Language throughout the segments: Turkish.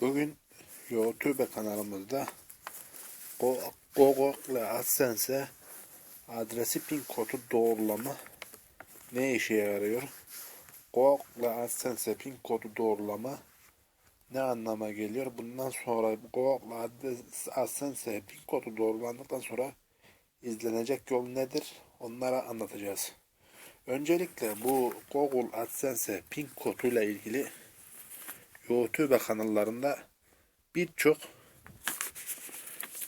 Bugün YouTube kanalımızda Go- Google AdSense adresi pin kodu doğrulama ne işe yarıyor? Google AdSense pin kodu doğrulama ne anlama geliyor? Bundan sonra Google AdSense pin kodu doğrulandıktan sonra izlenecek yol nedir? Onlara anlatacağız. Öncelikle bu Google AdSense pin koduyla ilgili YouTube kanallarında birçok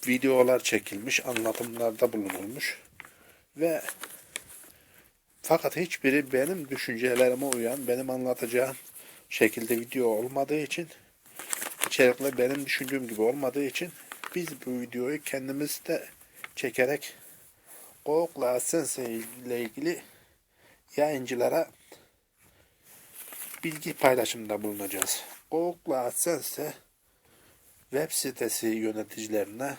videolar çekilmiş, anlatımlarda bulunulmuş ve fakat hiçbiri benim düşüncelerime uyan, benim anlatacağım şekilde video olmadığı için içerikler benim düşündüğüm gibi olmadığı için biz bu videoyu kendimiz de çekerek Google AdSense ile ilgili yayıncılara bilgi paylaşımında bulunacağız. Google AdSense web sitesi yöneticilerine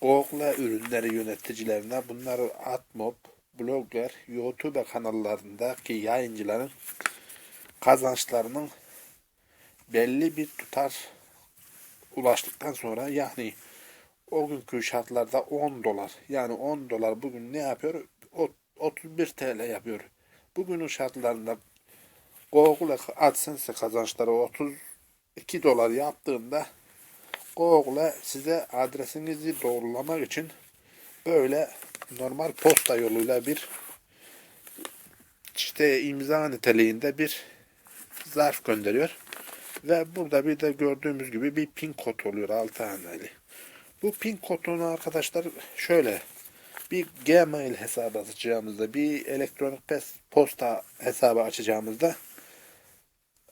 Google ürünleri yöneticilerine bunları AdMob, Blogger, YouTube kanallarındaki yayıncıların kazançlarının belli bir tutar ulaştıktan sonra yani o günkü şartlarda 10 dolar yani 10 dolar bugün ne yapıyor? O- 31 TL yapıyor. Bugünün şartlarında Google AdSense kazançları 32 dolar yaptığında Google size adresinizi doğrulamak için böyle normal posta yoluyla bir işte imza niteliğinde bir zarf gönderiyor. Ve burada bir de gördüğümüz gibi bir pin kod oluyor 6 haneli. Bu pin kodunu arkadaşlar şöyle bir Gmail hesabı açacağımızda bir elektronik posta hesabı açacağımızda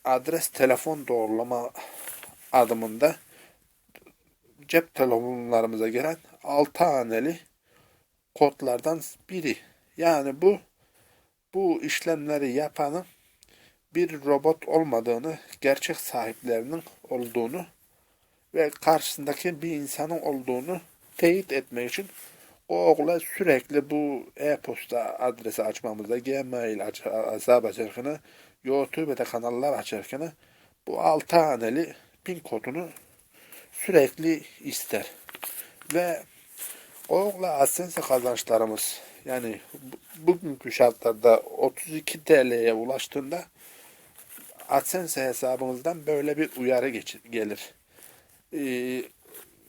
adres telefon doğrulama adımında cep telefonlarımıza gelen 6 haneli kodlardan biri. Yani bu bu işlemleri yapanın bir robot olmadığını, gerçek sahiplerinin olduğunu ve karşısındaki bir insanın olduğunu teyit etmek için Google'a sürekli bu e-posta adresi açmamızda Gmail hesap açarken YouTube'da kanallar açarken bu 6 haneli pin kodunu sürekli ister. Ve Google AdSense kazançlarımız yani bu- bugünkü şartlarda 32 TL'ye ulaştığında AdSense hesabınızdan böyle bir uyarı gelir. Ee,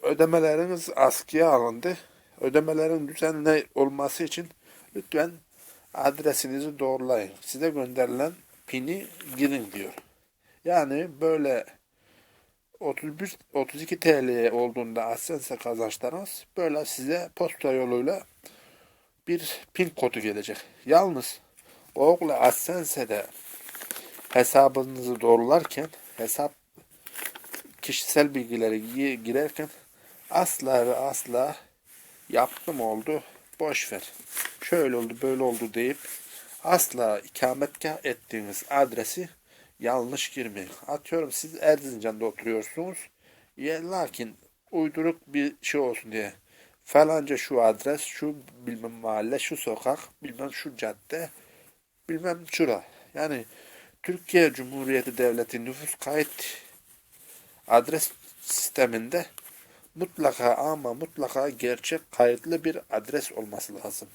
ödemeleriniz askıya alındı. Ödemelerin düzenli olması için lütfen adresinizi doğrulayın. Size gönderilen pini girin diyor. Yani böyle 31 32 TL olduğunda AdSense kazançlarınız böyle size posta yoluyla bir pin kodu gelecek. Yalnız Google AdSense'de hesabınızı doğrularken hesap kişisel bilgileri gi- girerken asla ve asla yaptım oldu boş ver. Şöyle oldu böyle oldu deyip asla ikametgah ettiğiniz adresi yanlış girmeyin. Atıyorum siz Erzincan'da oturuyorsunuz. Ya, lakin uyduruk bir şey olsun diye falanca şu adres, şu bilmem mahalle, şu sokak, bilmem şu cadde, bilmem şura. Yani Türkiye Cumhuriyeti Devleti nüfus kayıt adres sisteminde mutlaka ama mutlaka gerçek kayıtlı bir adres olması lazım.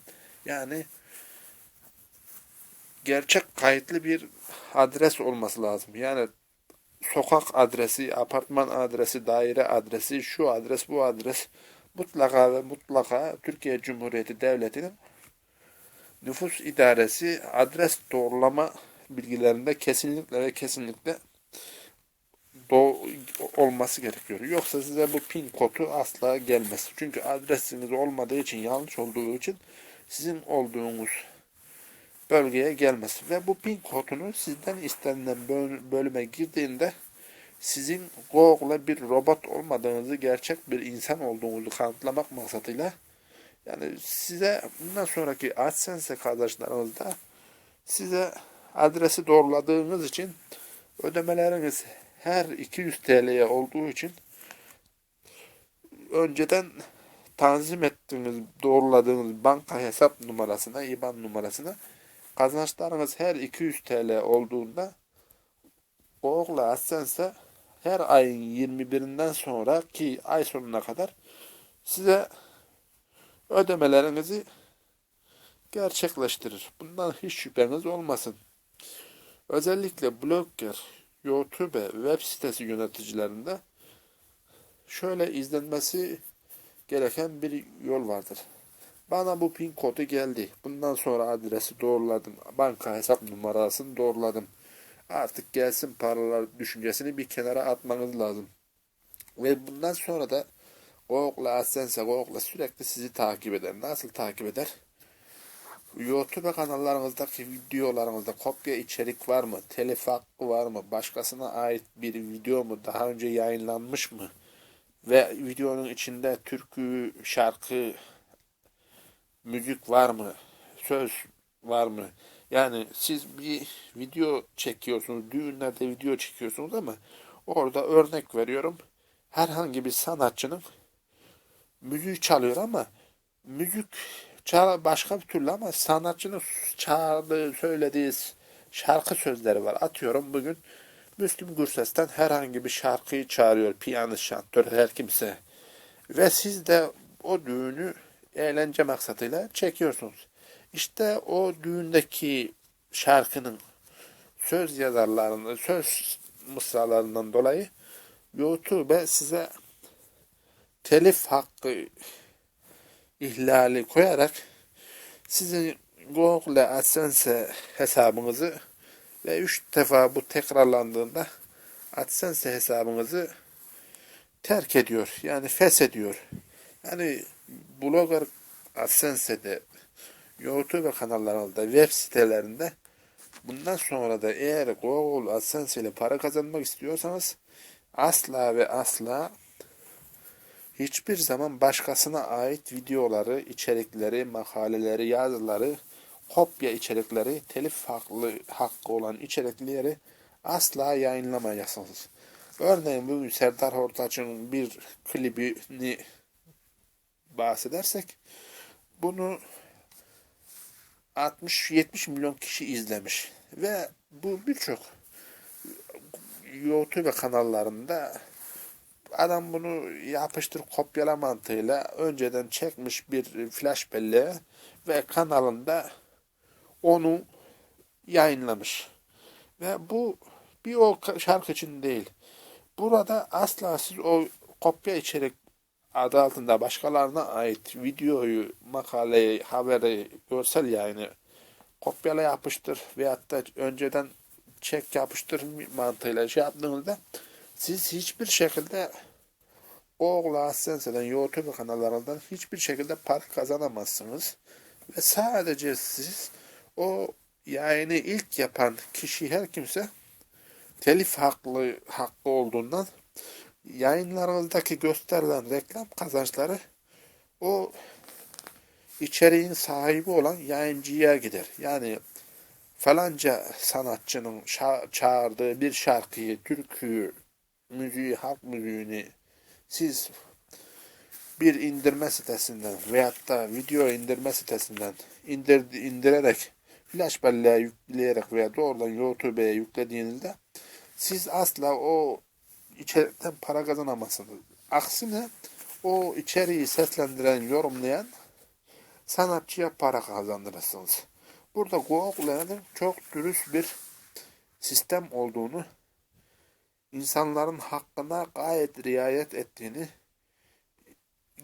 Yani gerçek kayıtlı bir adres olması lazım. Yani sokak adresi, apartman adresi, daire adresi, şu adres, bu adres mutlaka ve mutlaka Türkiye Cumhuriyeti Devleti'nin nüfus idaresi adres doğrulama bilgilerinde kesinlikle ve kesinlikle do- olması gerekiyor. Yoksa size bu pin kodu asla gelmez. Çünkü adresiniz olmadığı için, yanlış olduğu için sizin olduğunuz bölgeye gelmez. Ve bu pin kodunu sizden istenilen böl- bölüme girdiğinde sizin Google'a bir robot olmadığınızı, gerçek bir insan olduğunuzu kanıtlamak maksadıyla yani size bundan sonraki AdSense kazançlarınızda size adresi doğruladığınız için ödemeleriniz her 200 TL'ye olduğu için önceden tanzim ettiğiniz, doğruladığınız banka hesap numarasına, IBAN numarasına kazançlarınız her 200 TL olduğunda Google AdSense her ayın 21'inden sonra ki ay sonuna kadar size ödemelerinizi gerçekleştirir. Bundan hiç şüpheniz olmasın. Özellikle blogger, YouTube, web sitesi yöneticilerinde şöyle izlenmesi gereken bir yol vardır. Bana bu pin kodu geldi. Bundan sonra adresi doğruladım. Banka hesap numarasını doğruladım. Artık gelsin paralar düşüncesini bir kenara atmanız lazım. Ve bundan sonra da Google AdSense, Google sürekli sizi takip eder. Nasıl takip eder? YouTube kanallarınızdaki videolarınızda kopya içerik var mı? Telif hakkı var mı? Başkasına ait bir video mu? Daha önce yayınlanmış mı? Ve videonun içinde türkü, şarkı, müzik var mı? Söz var mı? Yani siz bir video çekiyorsunuz, düğünlerde video çekiyorsunuz ama orada örnek veriyorum. Herhangi bir sanatçının müziği çalıyor ama müzik çal başka bir türlü ama sanatçının çaldığı, söylediği şarkı sözleri var. Atıyorum bugün Müslüm Gürses'ten herhangi bir şarkıyı çağırıyor. Piyanist, şantör, her kimse. Ve siz de o düğünü eğlence maksadıyla çekiyorsunuz. İşte o düğündeki şarkının söz yazarlarının, söz mısralarından dolayı YouTube size telif hakkı ihlali koyarak sizin Google AdSense hesabınızı ve 3 defa bu tekrarlandığında AdSense hesabınızı terk ediyor. Yani feshediyor. Yani blogger AdSense'de YouTube kanallarında, web sitelerinde bundan sonra da eğer Google AdSense ile para kazanmak istiyorsanız asla ve asla hiçbir zaman başkasına ait videoları, içerikleri, makaleleri, yazıları, kopya içerikleri, telif haklı, hakkı olan içerikleri asla yayınlamayacaksınız. Örneğin bugün Serdar Ortaç'ın bir klibini bahsedersek bunu 60-70 milyon kişi izlemiş ve bu birçok YouTube kanallarında adam bunu yapıştır kopyala mantığıyla önceden çekmiş bir flash belleğe ve kanalında onu yayınlamış. Ve bu bir o şarkı için değil. Burada asla siz o kopya içerik adı altında başkalarına ait videoyu, makaleyi, haberi, görsel yayını kopyala yapıştır veyahut da önceden çek yapıştır mantığıyla şey yaptığınızda siz hiçbir şekilde Google AdSense'den, YouTube kanallarından hiçbir şekilde para kazanamazsınız. Ve sadece siz o yayını ilk yapan kişi her kimse telif haklı hakkı olduğundan yayınlarınızdaki gösterilen reklam kazançları o içeriğin sahibi olan yayıncıya gider. Yani falanca sanatçının çağırdığı bir şarkıyı, türküyü, müziği, halk müziğini siz bir indirme sitesinden veyahut da video indirme sitesinden indir, indirerek flash belleğe yükleyerek veya doğrudan YouTube'ya yüklediğinizde siz asla o içerikten para kazanamazsınız. Aksine o içeriği seslendiren, yorumlayan sanatçıya para kazandırırsınız. Burada Google'ın çok dürüst bir sistem olduğunu, insanların hakkına gayet riayet ettiğini,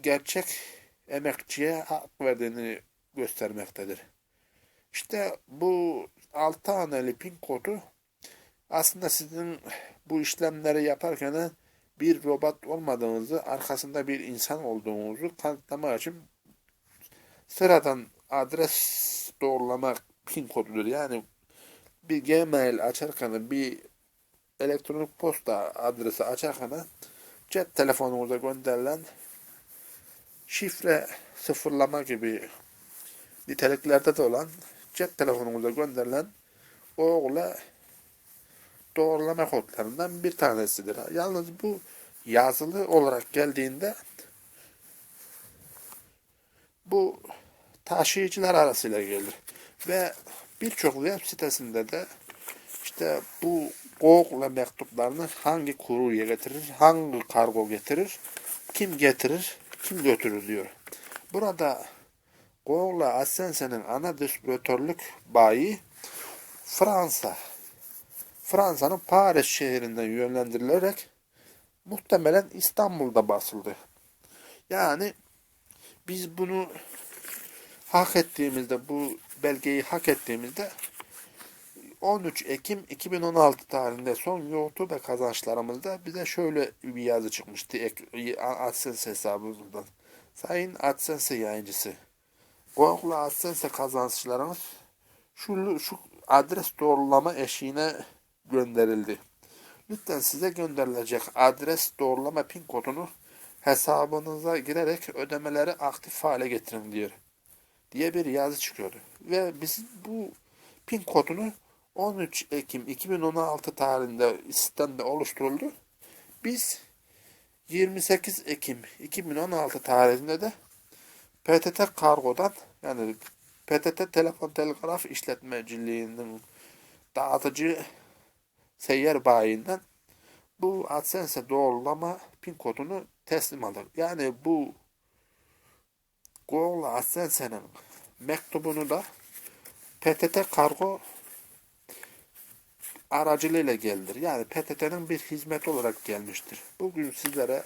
gerçek emekçiye hak verdiğini göstermektedir. İşte bu 6 haneli pin kodu aslında sizin bu işlemleri yaparken bir robot olmadığınızı, arkasında bir insan olduğunuzu kanıtlamak için sıradan adres doğrulamak pin kodudur. Yani bir Gmail açarken bir elektronik posta adresi açarken cep telefonunuza gönderilen şifre sıfırlama gibi niteliklerde de olan cep telefonunuza gönderilen Google doğrulama kodlarından bir tanesidir. Yalnız bu yazılı olarak geldiğinde bu taşıyıcılar arasıyla gelir. Ve birçok web sitesinde de işte bu Google mektuplarını hangi kurye getirir, hangi kargo getirir, kim getirir, kim götürür diyor. Burada Google Ascense'nin ana distribütörlük bayi Fransa. Fransa'nın Paris şehrinden yönlendirilerek muhtemelen İstanbul'da basıldı. Yani biz bunu hak ettiğimizde bu belgeyi hak ettiğimizde 13 Ekim 2016 tarihinde son YouTube kazançlarımızda bize şöyle bir yazı çıkmıştı AdSense hesabımızdan. Sayın AdSense yayıncısı. Google AdSense kazançlarınız şu, şu adres doğrulama eşiğine gönderildi. Lütfen size gönderilecek adres doğrulama pin kodunu hesabınıza girerek ödemeleri aktif hale getirin diyor. Diye bir yazı çıkıyordu. Ve biz bu pin kodunu 13 Ekim 2016 tarihinde sistemde oluşturuldu. Biz 28 Ekim 2016 tarihinde de PTT Kargo'dan yani PTT Telefon Telgraf İşletmeciliğinin dağıtıcı seyyar bayinden bu AdSense doğrulama pin kodunu teslim alır. Yani bu Google AdSense'nin mektubunu da PTT Kargo aracılığıyla geldir. Yani PTT'nin bir hizmet olarak gelmiştir. Bugün sizlere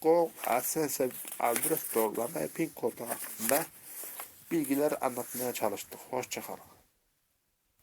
Google AdSense adres doğrulama pin kodu hakkında bilgiler anlatmaya çalıştık. Hoşçakalın.